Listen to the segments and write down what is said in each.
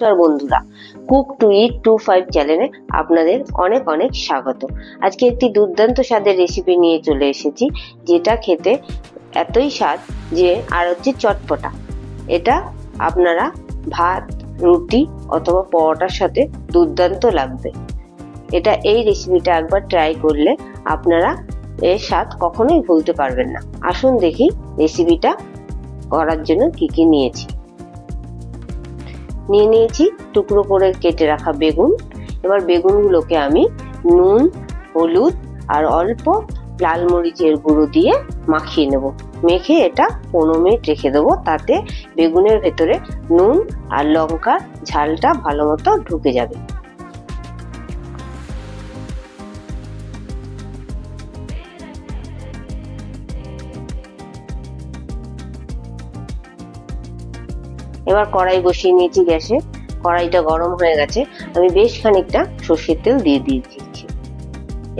নমস্কার বন্ধুরা। Cook to eat two five চ্যানেলে আপনাদের অনেক অনেক স্বাগত। আজকে একটি দুর্দান্ত স্বাদের রেসিপি নিয়ে চলে এসেছি, যেটা খেতে এতই স্বাদ যে আর হচ্ছে চটপটা। এটা আপনারা ভাত, রুটি অথবা পরোটার সাথে দুর্দান্ত লাগবে। এটা এই রেসিপিটা একবার ট্রাই করলে আপনারা এর স্বাদ কখনোই ভুলতে পারবেন না। আসুন দেখি রেসিপিটা করার জন্য কি কি নিয়েছি। নিয়ে নিয়েছি, টুকরো করে কেটে রাখা বেগুন। এবার বেগুনগুলোকে আমি নুন, হলুদ আর অল্প লাল মরিচের গুঁড়ো দিয়ে মাখিয়ে নেব। মেখে এটা পনেরো মিনিট রেখে দেবো, তাতে বেগুনের ভেতরে নুন আর লঙ্কার ঝালটা ভালো মতো ঢুকে যাবে। এবার কড়াই বসিয়ে নিয়েছি গ্যাসে। কড়াইটা গরম হয়ে গেছে। আমি বেশ খানিকটা সর্ষের তেল দিয়ে দিয়ে দিচ্ছি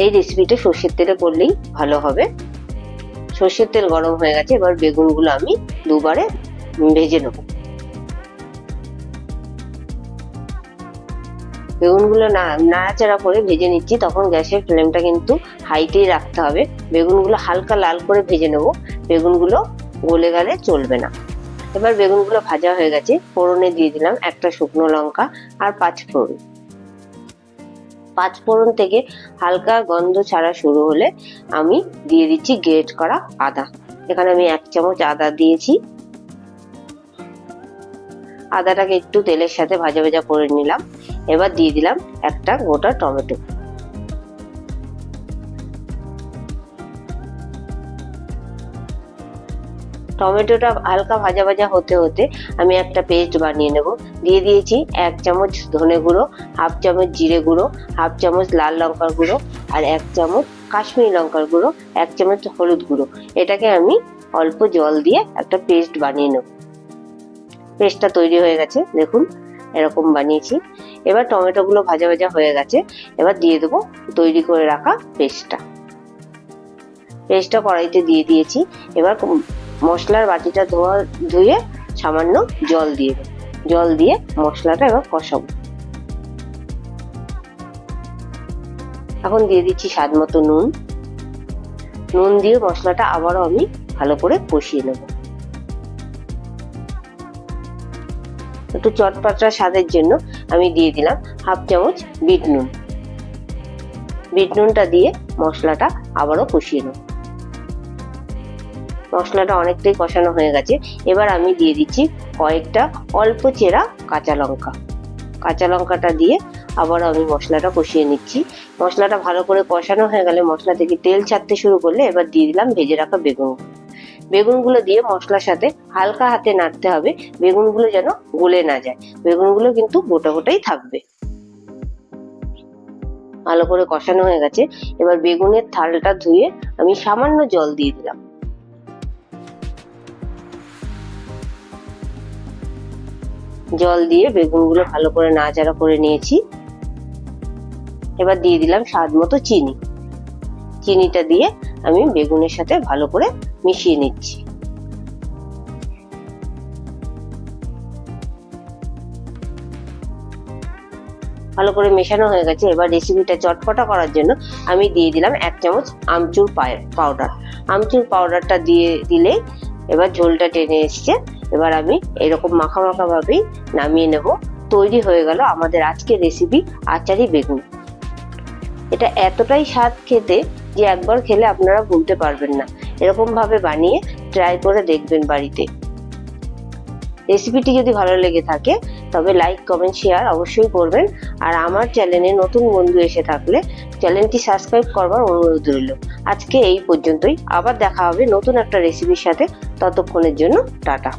এই রেসিপিটা সর্ষের তেলে করলেই ভালো হবে। সর্ষের তেল গরম হয়ে গেছে। এবার বেগুনগুলো আমি দুবারে ভেজে নেব। বেগুনগুলো নাড়াচাড়া করে ভেজে নিচ্ছি। তখন গ্যাসের ফ্লেমটা কিন্তু হাইতেই রাখতে হবে। বেগুনগুলো হালকা লাল করে ভেজে নেব। বেগুনগুলো গলে গেলে চলবে না। এবার বেগুনগুলো ভাজা হয়ে গেছে। ফোড়নে দিয়ে দিলাম একটা শুকনো লঙ্কা আর পাঁচ ফোড়ন। পাঁচ ফোড়ন থেকে হালকা গন্ধ ছাড়া শুরু হলে আমি দিয়ে দিচ্ছি গ্রেট করা আদা। এখানে আমি এক চামচ আদা দিয়েছি। আদাটাকে একটু তেলের সাথে ভাজা ভাজা করে নিলাম। এবার দিয়ে দিলাম একটা গোটা টমেটো। টমেটোটা হালকা ভাজা ভাজা হতে হতে আমি একটা পেস্ট বানিয়ে নেব। দিয়ে দিয়েছি এক চামচ ধনে গুঁড়ো, হাফ চামচ জিরে গুঁড়ো, হাফ চামচ লাল লঙ্কার গুঁড়ো আর এক চামচ কাশ্মীরি লঙ্কার গুঁড়ো, এক চামচ হলুদ গুঁড়ো। এটাকে আমি অল্প জল দিয়ে একটা পেস্ট বানিয়ে নেব। পেস্টটা তৈরি হয়ে গেছে, দেখুন, এরকম বানিয়েছি। এবার টমেটোগুলো ভাজা ভাজা হয়ে গেছে, এবার দিয়ে দেবো তৈরি করে রাখা পেস্টটা। পেস্টটা কড়াইতে দিয়ে দিয়েছি। এবার মশলার বাটিটা ধোয়া, ধুয়ে সামান্য জল দিয়ে দেবো। জল দিয়ে মশলাটা এবার কষাবো। এখন দিয়ে দিচ্ছি স্বাদ মতো নুন। নুন দিয়ে মশলাটা আবারও আমি ভালো করে কষিয়ে নেব। একটু চটপাটা স্বাদের জন্য আমি দিয়ে দিলাম হাফ চামচ বিট নুন। বিট নুনটা দিয়ে মশলাটা আবারও কষিয়ে নেব। মশলাটা অনেকটাই কষানো হয়ে গেছে। এবার আমি দিয়ে দিচ্ছি কয়েকটা অল্প চেরা কাঁচা লঙ্কা। কাঁচা লঙ্কাটা দিয়ে আবার আমি মশলাটা কষিয়ে নিচ্ছি। মশলাটা ভালো করে কষানো হয়ে গেলে মশলা থেকে তেল ছাড়তে শুরু করলে এবার দিয়ে দিলাম ভেজে রাখা বেগুন। বেগুনগুলো দিয়ে মশলার সাথে হালকা হাতে নাড়তে হবে, বেগুনগুলো যেন গলে না যায়। বেগুনগুলো কিন্তু গোটা গোটাই থাকবে। ভালো করে কষানো হয়ে গেছে। এবার বেগুনের থালটা ধুয়ে আমি সামান্য জল দিয়ে দিলাম। জল দিয়ে বেগুনগুলো ভালো করে নাড়াচাড়া করে নিয়েছি। এবার দিয়ে দিলাম স্বাদ মতো চিনি। চিনিটা দিয়ে আমি বেগুনের সাথে ভালো করে মিশিয়ে নিচ্ছি। ভালো করে মেশানো হয়ে গেছে। এবার রেসিপিটা চটপটা করার জন্য আমি দিয়ে দিলাম এক চামচ আমচুর পাউডার আমচুর পাউডারটা দিয়ে দিলেই এবার ঝোলটা টেনে এসছে। এবার আমি এরকম মাখা মাখা ভাবেই নামিয়ে নেব। তৈরি হয়ে গেল আমাদের আজকের রেসিপি আচারি বেগুন। এটা এতটাই স্বাদ খেতে যে একবার খেলে আপনারা ভুলতে পারবেন না। এরকম ভাবে বানিয়ে ট্রাই করে দেখবেন বাড়িতে। রেসিপিটি যদি ভালো লেগে থাকে, তবে লাইক কমেন্ট শেয়ার অবশ্যই করবেন। আর আমার চ্যানেলে নতুন বন্ধু এসে থাকলে চ্যানেলটি সাবস্ক্রাইব করবার অনুরোধ রইল। আজকে এই পর্যন্তই। আবার দেখা হবে নতুন একটা রেসিপির সাথে। ততক্ষণের জন্য টাটা।